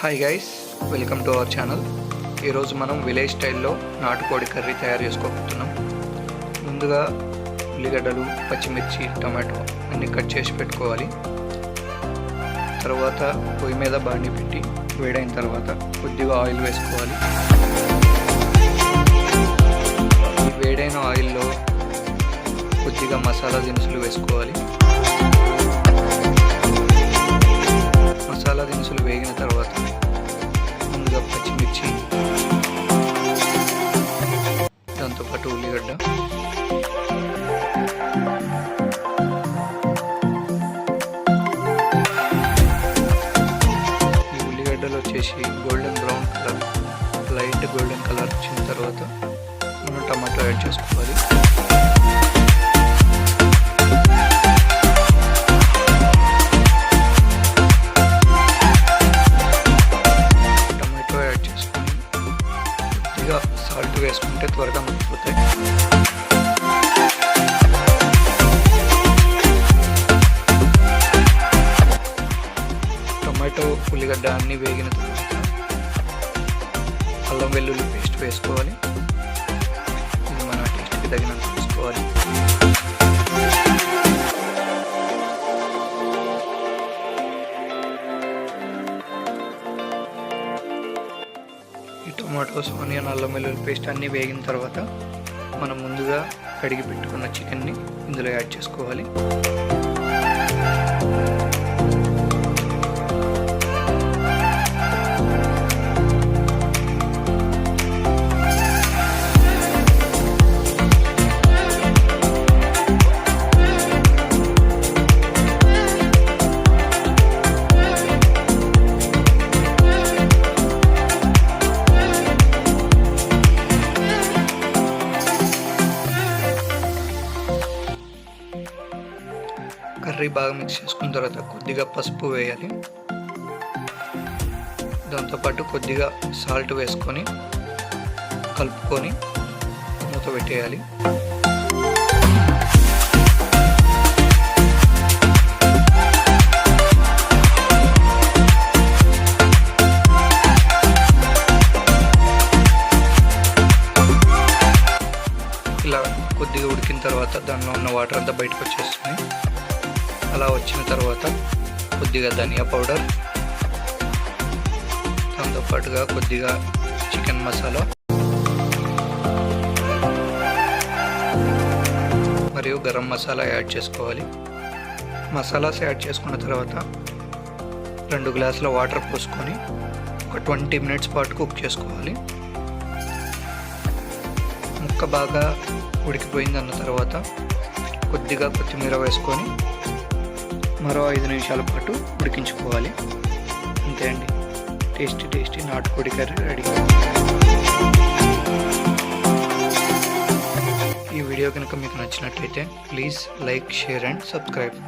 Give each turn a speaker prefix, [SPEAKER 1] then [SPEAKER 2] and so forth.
[SPEAKER 1] Hi guys welcome to our channel ఈరోజు మనం village స్టైల్లో నాటుకోడి కర్రీ తయారు చేసుకోబోతున్నాం. ముందుగా ఉల్లిగడ్డలు పచ్చిమిర్చి టమాటో అన్నీ కట్ చేసి పెట్టుకోవాలి. తర్వాత పొయ్యి మీద బాండి పెట్టి వేడైన తర్వాత కొద్దిగా ఆయిల్ వేసుకోవాలి. వేడైన ఆయిల్లో కొద్దిగా మసాలా దినుసులు వేసుకోవాలి. వచ్చేసి golden brown colour light golden colour వచ్చిన తర్వాత మనం టమాటో యాడ్ చేసుకోవాలి. టమాటో యాడ్ చేసుకొని కొద్దిగా సాల్ట్ వేసుకుంటే త్వరగా మగ్గిపోతాయి. టమాటో ఉల్లిగడ్డ అన్నీ వేగిన తర్వాత అల్లం వెల్లుల్లి పేస్ట్ వేసుకోవాలి. ఇది మన టేస్ట్కి తగినంత వేసుకోవాలి. ఈ టమాటోస్ ఆనియన్ అల్లం వెల్లుల్లి పేస్ట్ అన్నీ వేగిన తర్వాత మనం ముందుగా కడిగి పెట్టుకున్న చికెన్ని ఇందులో యాడ్ చేసుకోవాలి. కర్రీ బాగా మిక్స్ చేసుకున్న తర్వాత కొద్దిగా పసుపు వేయాలి. దాంతోపాటు కొద్దిగా సాల్ట్ వేసుకొని కలుపుకొని మూత పెట్టేయాలి. ఇలా కొద్దిగా ఉడికిన తర్వాత దానిలో ఉన్న వాటర్ అంతా బయటకు వచ్చేస్తుంది. అలా వచ్చిన తర్వాత కొద్దిగా ధనియా పౌడర్ దాంతోపాటుగా కొద్దిగా చికెన్ మసాలా మరియు గరం మసాలా యాడ్ చేసుకోవాలి. మసాలాస్ యాడ్ చేసుకున్న తర్వాత రెండు గ్లాసుల వాటర్ పోసుకొని ఒక ట్వంటీ మినిట్స్ పాటు కుక్ చేసుకోవాలి. ముక్క బాగా ఉడికిపోయింది అన్న తర్వాత కొద్దిగా కొత్తిమీర వేసుకొని మరో ఐదు నిమిషాల పాటు ఉడికించుకోవాలి. అంతే అండి. టేస్టీ టేస్టీ నాటుకోడి కర్రీ రెడీ. ఈ వీడియో కనుక మీకు నచ్చినట్లయితే please like share and subscribe.